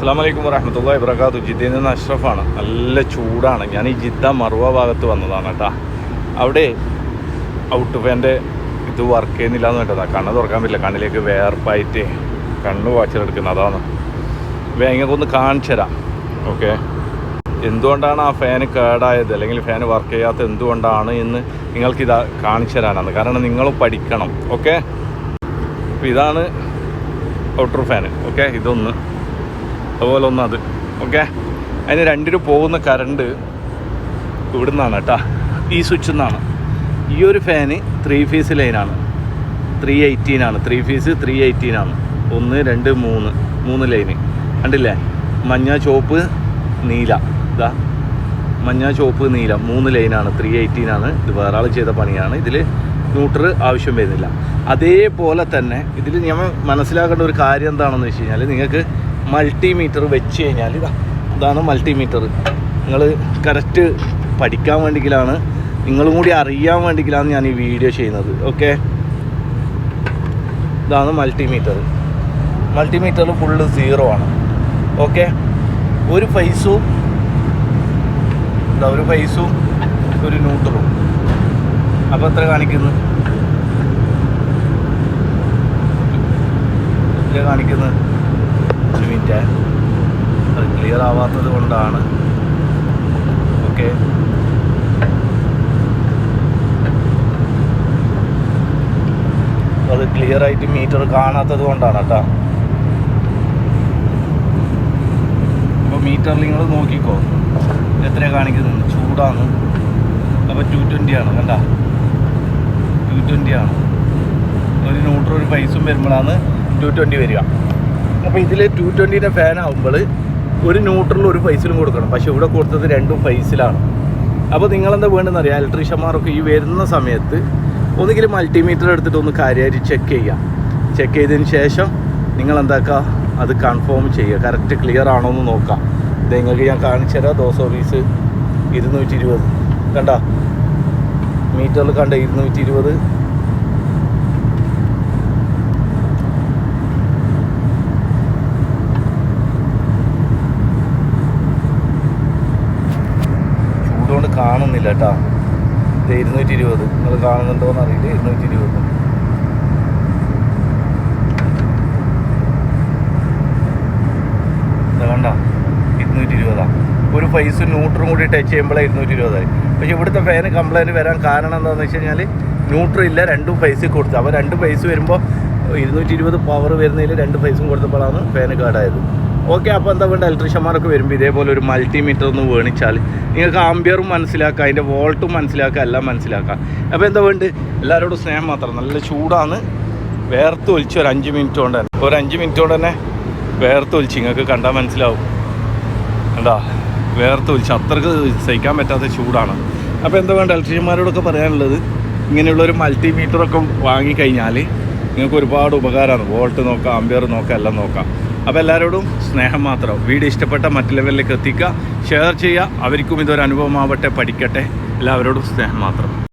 അസ്സാം വലൈക്കും വരഹമത്തുള്ള ഇബ്രക്കാത്തു ജിദ്ദയിൽ നിന്ന് അഷ്റഫാണ്. നല്ല ചൂടാണ്. ഞാൻ ഈ ജിദ്ദ മറുവ ഭാഗത്ത് വന്നതാണ് കേട്ടോ അവിടെ ഔട്ട് ഫാന്റെ ഇത് വർക്ക് ചെയ്യുന്നില്ല എന്ന് കേട്ടതാ. കണ്ണ് തുറക്കാൻ പറ്റില്ല. കണ്ണിലേക്ക് വേർപ്പായിട്ട് കണ്ണ് വാച്ചിലെടുക്കുന്നത് അതാണ്. വേങ്ങക്കൊന്ന് കാണിച്ചു തരാം. ഓക്കെ. എന്തുകൊണ്ടാണ് ആ ഫാന് കേടായത്? അല്ലെങ്കിൽ ഫാന് വർക്ക് ചെയ്യാത്ത എന്തുകൊണ്ടാണ് എന്ന് നിങ്ങൾക്കിത് കാണിച്ചു തരാനാണ്. കാരണം നിങ്ങൾ പഠിക്കണം. ഓക്കെ. ഇതാണ് ഔട്ടർ ഫാന് ഓക്കെ ഇതൊന്ന് അതുപോലെ ഒന്ന് അത് ഓക്കെ അതിന് രണ്ടിനും പോകുന്ന കറണ്ട് ഇവിടെ നിന്നാണ് കേട്ടോ. ഈ സ്വിച്ചിൽ നിന്നാണ് ഈ ഒരു ഫാന് ത്രീ ഫീസ് ലൈനാണ് ത്രീ എയ്റ്റീനാണ് ത്രീ ഫീസ് ത്രീ എയ്റ്റീനാണ് ഒന്ന് രണ്ട് മൂന്ന്. മൂന്ന് ലൈന് കണ്ടില്ലേ? മഞ്ഞ ചുവപ്പ് നീല. ഇതാ മഞ്ഞ ചുവപ്പ് നീല. മൂന്ന് ലൈനാണ് ത്രീ എയ്റ്റീനാണ് ഇത് വേറെ ആൾ ചെയ്ത പണിയാണ്. ഇതിൽ ന്യൂട്രൽ ആവശ്യം വരുന്നില്ല. അതേപോലെ തന്നെ ഇതിൽ ഞാൻ മനസ്സിലാക്കേണ്ട ഒരു കാര്യം എന്താണെന്ന് വെച്ച് കഴിഞ്ഞാൽ നിങ്ങൾക്ക് മൾട്ടിമീറ്റർ വെച്ച് കഴിഞ്ഞാൽ ഇതാ ഇതാണ് മൾട്ടിമീറ്റർ നിങ്ങൾ കറക്റ്റ് പഠിക്കാൻ വേണ്ടിയിലാണ് നിങ്ങളും കൂടി അറിയാൻ വേണ്ടിയിലാണ് ഞാൻ ഈ വീഡിയോ ചെയ്യുന്നത് ഓക്കെ ഇതാണ് മൾട്ടിമീറ്റർ മൾട്ടിമീറ്ററിൽ ഫുള്ള് സീറോ ആണ് ഓക്കെ ഒരു പൈസവും ഒരു പൈസവും ഒരു ന്യൂട്രലും അപ്പോൾ എത്ര കാണിക്കുന്നു? കാണിക്കുന്നത്? ഒരു മിനിറ്റ് അത് ക്ലിയർ ആവാത്തത് കൊണ്ടാണ്. ഓക്കെ അത് ക്ലിയർ ആയിട്ട് മീറ്റർ കാണാത്തത് കൊണ്ടാണ് കേട്ടോ. അപ്പോൾ മീറ്റർ നിങ്ങൾ നോക്കിക്കോ. എത്രയാണ് കാണിക്കുന്നത് ചൂടാണ്. അപ്പോൾ ടു ട്വന്റി ആണ് കണ്ട. ടു ട്വന്റി ആണ്. ഒരു നൂറ്റൊരു ഒരു പൈസും വരുമ്പോഴാണ് ടു ട്വന്റി വരിക. അപ്പോൾ ഇതിൽ ടു ട്വന്റീന്റെ ഫാൻ ആകുമ്പോൾ ഒരു ന്യൂട്രലും ഒരു ഫൈസിലും കൊടുക്കണം. പക്ഷേ ഇവിടെ കൊടുത്തത് രണ്ടും ഫൈസിലാണ് അപ്പോൾ നിങ്ങളെന്താ വേണ്ടതെന്ന് അറിയാം ഇലക്ട്രീഷ്യന്മാരൊക്കെ ഈ വരുന്ന സമയത്ത് ഒന്നുകിൽ മൾട്ടിമീറ്റർ എടുത്തിട്ട് ഒന്ന് കാര്യമായിട്ട് ചെക്ക് ചെയ്യാം. ചെക്ക് ചെയ്തതിന് ശേഷം നിങ്ങൾ എന്താക്കുക അത് കൺഫേം ചെയ്യുക. കറക്റ്റ് ക്ലിയർ ആണോ എന്ന് നോക്കാം. ഇത് നിങ്ങൾക്ക് ഞാൻ കാണിച്ചു തരാം. ദോശ ഓഫീസ് ഇരുന്നൂറ്റി ഇരുപത് കണ്ട മീറ്ററിൽ കണ്ട ഇരുന്നൂറ്റി ഇരുപത് കാണുന്നില്ല കേട്ടോ. ഇത് ഇരുന്നൂറ്റി ഇരുപത് നിങ്ങൾ കാണുന്നുണ്ടോന്ന് അറിയില്ല. ഇരുന്നൂറ്റി ഇരുപത് കണ്ട? ഇരുന്നൂറ്റി ഇരുപതാ ഒരു പൈസ ന്യൂട്രും കൂടി ടച്ച് ചെയ്യുമ്പോഴേ ഇരുന്നൂറ്റി ഇരുപതായി പക്ഷേ ഇവിടുത്തെ ഫാന് കംപ്ലൈന്റ് വരാൻ കാരണം എന്താണെന്ന് വെച്ച് കഴിഞ്ഞാൽ ന്യൂട്രും ഇല്ല രണ്ടും പൈസ കൊടുത്തു. അപ്പോൾ രണ്ട് പൈസ വരുമ്പോൾ ഇരുന്നൂറ്റി ഇരുപത് പവർ വരുന്നതിൽ രണ്ട് പൈസയും കൊടുത്തപ്പോഴാണ് ഫാന് കേടായത് ഓക്കെ അപ്പോൾ എന്താ വേണ്ട? ഇലക്ട്രീഷ്യന്മാരൊക്കെ വരുമ്പോൾ ഇതേപോലെ ഒരു മൾട്ടിമീറ്റർ ഒന്ന് വേണിച്ചാൽ നിങ്ങൾക്ക് ആംബിയറും മനസ്സിലാക്കാം അതിന്റെ വോൾട്ടും മനസ്സിലാക്കുക എല്ലാം മനസ്സിലാക്കാം. അപ്പോൾ എന്താ വേണ്ട? എല്ലാവരോടും സ്നേഹം മാത്രം. നല്ല ചൂടാണ്. വേർത്ത് ഒലിച്ച് ഒരു അഞ്ച് മിനിറ്റ് കൊണ്ട് തന്നെ. ഒരു അഞ്ച് മിനിറ്റ് കൊണ്ട് തന്നെ വേർത്ത് ഒലിച്ച്. നിങ്ങൾക്ക് കണ്ടാൽ മനസ്സിലാവും. കണ്ടാ? വേർത്ത് ഒലിച്ച്. അത്രയ്ക്ക് സഹിക്കാൻ പറ്റാത്ത ചൂടാണ്. അപ്പോൾ എന്താ വേണ്ട? ഇലക്ട്രീഷ്യന്മാരോടൊക്കെ പറയാനുള്ളത് ഇങ്ങനെയുള്ളൊരു മൾട്ടിമീറ്ററൊക്കെ വാങ്ങിക്കഴിഞ്ഞാൽ നിങ്ങൾക്ക് ഒരുപാട് ഉപകാരമാണ്. വോൾട്ട് നോക്കാം ആംബിയർ നോക്കാം എല്ലാം നോക്കാം. അപ്പോൾ എല്ലാവരോടും സ്നേഹം മാത്രം. വീഡിയോ ഇഷ്ടപ്പെട്ട മറ്റു ലെവലിലേക്ക് എത്തിക്കുക. ഷെയർ ചെയ്യുക. അവർക്കും ഇതൊരു അനുഭവമാവട്ടെ പഠിക്കട്ടെ. എല്ലാവരോടും സ്നേഹം മാത്രം.